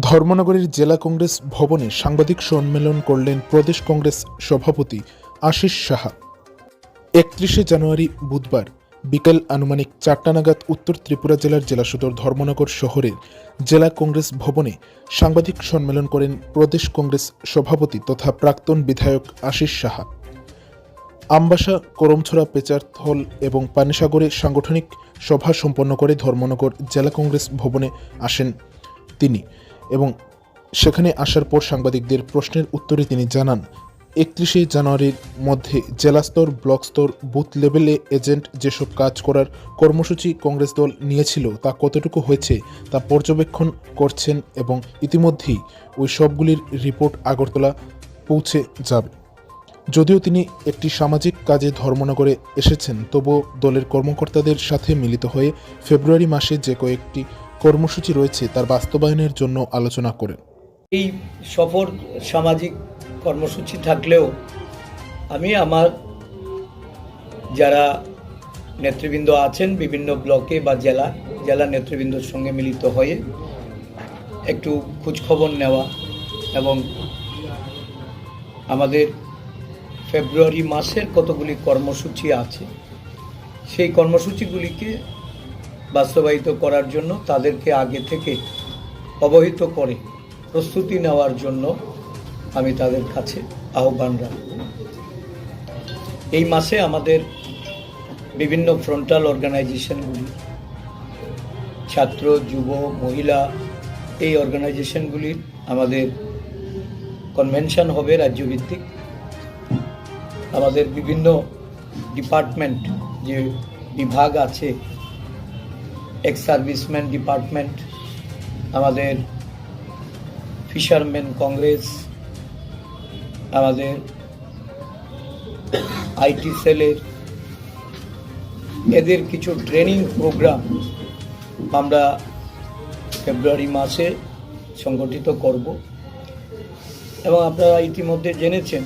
ধর্মনগরের জেলা কংগ্রেস ভবনে সাংবাদিক সম্মেলন করলেন প্রদেশ কংগ্রেস সভাপতি আশিস সাহা। একত্রিশে জানুয়ারি বুধবার বিকেল আনুমানিক চারটা নাগাদ উত্তর ত্রিপুরা জেলার জেলা সদর ধর্মনগর শহরের জেলা কংগ্রেস ভবনে সাংবাদিক সম্মেলন করেন প্রদেশ কংগ্রেস সভাপতি তথা প্রাক্তন বিধায়ক আশিস সাহা। আমবাসা, করমছড়া, পেচারথল এবং পানিসাগরে সাংগঠনিক সভা সম্পন্ন করে ধর্মনগর জেলা কংগ্রেস ভবনে আসেন তিনি। এবং সেখানে আসার পর সাংবাদিকদের প্রশ্নের উত্তরে তিনি জানান, একত্রিশে জানুয়ারির মধ্যে জেলা স্তর ব্লক স্তর বুথ লেভেলে এজেন্ট যেসব কাজ করার কর্মসূচি কংগ্রেস দল নিয়েছিল তা কতটুকু হয়েছে তা পর্যবেক্ষণ করছেন এবং ইতিমধ্যেই ওই সবগুলির রিপোর্ট আগরতলা পৌঁছে যাবে। যদিও তিনি একটি সামাজিক কাজে ধর্মনগরে এসেছেন, তবুও দলের কর্মকর্তাদের সাথে মিলিত হয়ে ফেব্রুয়ারি মাসে যে কয়েকটি কর্মসূচি রয়েছে তার বাস্তবায়নের জন্য আলোচনা করেন। এই সফর সামাজিক কর্মসূচি থাকলেও আমি আমার যারা নেতৃবৃন্দ আছেন বিভিন্ন ব্লকে বা জেলা জেলা নেতৃবৃন্দর সঙ্গে মিলিত হয়ে একটু খোঁজখবর নেওয়া এবং আমাদের ফেব্রুয়ারি মাসের কতগুলি কর্মসূচি আছে, সেই কর্মসূচিগুলিকে বাস্তবায়িত করার জন্য তাদেরকে আগে থেকে অবহিত করে প্রস্তুতি নেওয়ার জন্য আমি তাদের কাছে আহ্বান রাখব। এই মাসে আমাদের বিভিন্ন ফ্রন্টাল অর্গানাইজেশনগুলি ছাত্র, যুব, মহিলা, এই অর্গানাইজেশনগুলির আমাদের কনভেনশন হবে রাজ্যভিত্তিক। আমাদের বিভিন্ন ডিপার্টমেন্ট যে বিভাগ আছে এক্স সার্ভিসম্যান ডিপার্টমেন্ট আমাদের ফিশারম্যান কংগ্রেস আমাদের আইটি সেলের, এদের কিছু ট্রেনিং প্রোগ্রাম আমরা ফেব্রুয়ারি মাসে সংগঠিত করব। এবং আপনারা ইতিমধ্যে জেনেছেন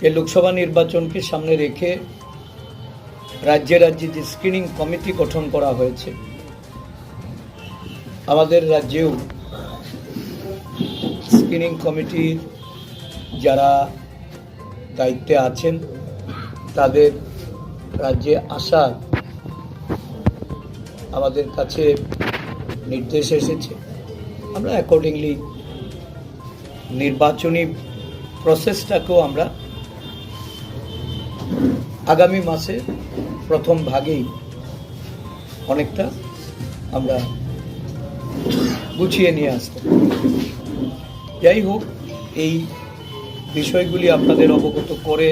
যে লোকসভা নির্বাচনকে সামনে রেখে রাজ্যে রাজ্যে যে স্ক্রিনিং কমিটি গঠন করা হয়েছে, আমাদের রাজ্যেও স্ক্রিনিং কমিটির যারা দায়িত্বে আছেন, তাদের রাজ্যে আসার আমাদের কাছে নির্দেশ এসেছে। আমরা অ্যাকর্ডিংলি নির্বাচনী প্রসেসটাকেও আমরা আগামী মাসে প্রথম ভাগেই অনেকটা আমরা গুছিয়ে নিয়ে আসতে যাই হোক, এই বিষয়গুলি আপনাদের অবগত করে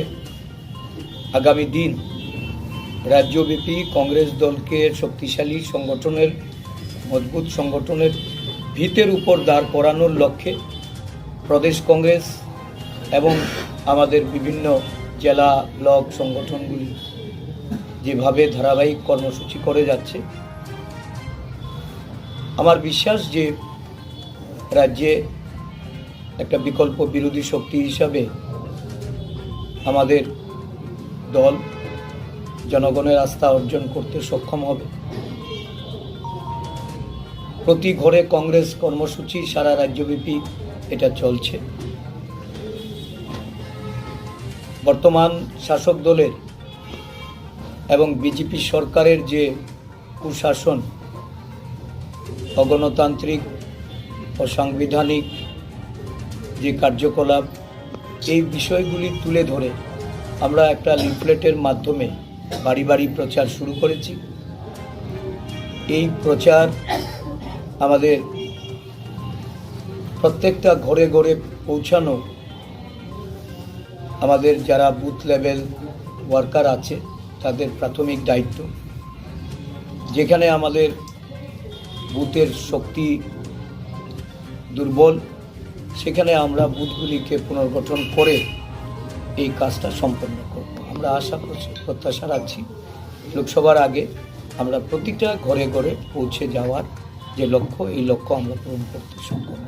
আগামী দিন রাজ্যব্যাপী কংগ্রেস দলকে শক্তিশালী সংগঠনের, মজবুত সংগঠনের ভিতের উপর দাঁড় করানোর লক্ষ্যে প্রদেশ কংগ্রেস এবং আমাদের বিভিন্ন জেলা ব্লক সংগঠনগুলি যেভাবে ধারাবাহিক কর্মসূচি করে যাচ্ছে, আমার বিশ্বাস যে রাজ্যে একটা বিকল্প বিরোধী শক্তি হিসাবে আমাদের দল জনগণের আস্থা অর্জন করতে সক্ষম হবে। প্রতি ঘরে কংগ্রেস কর্মসূচি সারা রাজ্যব্যাপী এটা চলছে। বর্তমান শাসক দলের এবং বিজেপি সরকারের যে কুশাসন, অগণতান্ত্রিক অসাংবিধানিক যে কার্যকলাপ, এই বিষয়গুলি তুলে ধরে আমরা একটা লিফলেটের মাধ্যমে বাড়ি বাড়ি প্রচার শুরু করেছি। এই প্রচার আমাদের প্রত্যেকটা ঘরে ঘরে পৌঁছানো আমাদের যারা বুথ লেভেল ওয়ার্কার আছে তাদের প্রাথমিক দায়িত্ব। যেখানে আমাদের বুথের শক্তি দুর্বল, সেখানে আমরা বুথগুলিকে পুনর্গঠন করে এই কাজটা সম্পন্ন করব। আমরা আশা করছি, প্রত্যাশা রাখছি, লোকসভার আগে আমরা প্রতিটা ঘরে ঘরে পৌঁছে যাওয়ার যে লক্ষ্য, এই লক্ষ্য আমরা পূরণ করতে সক্ষম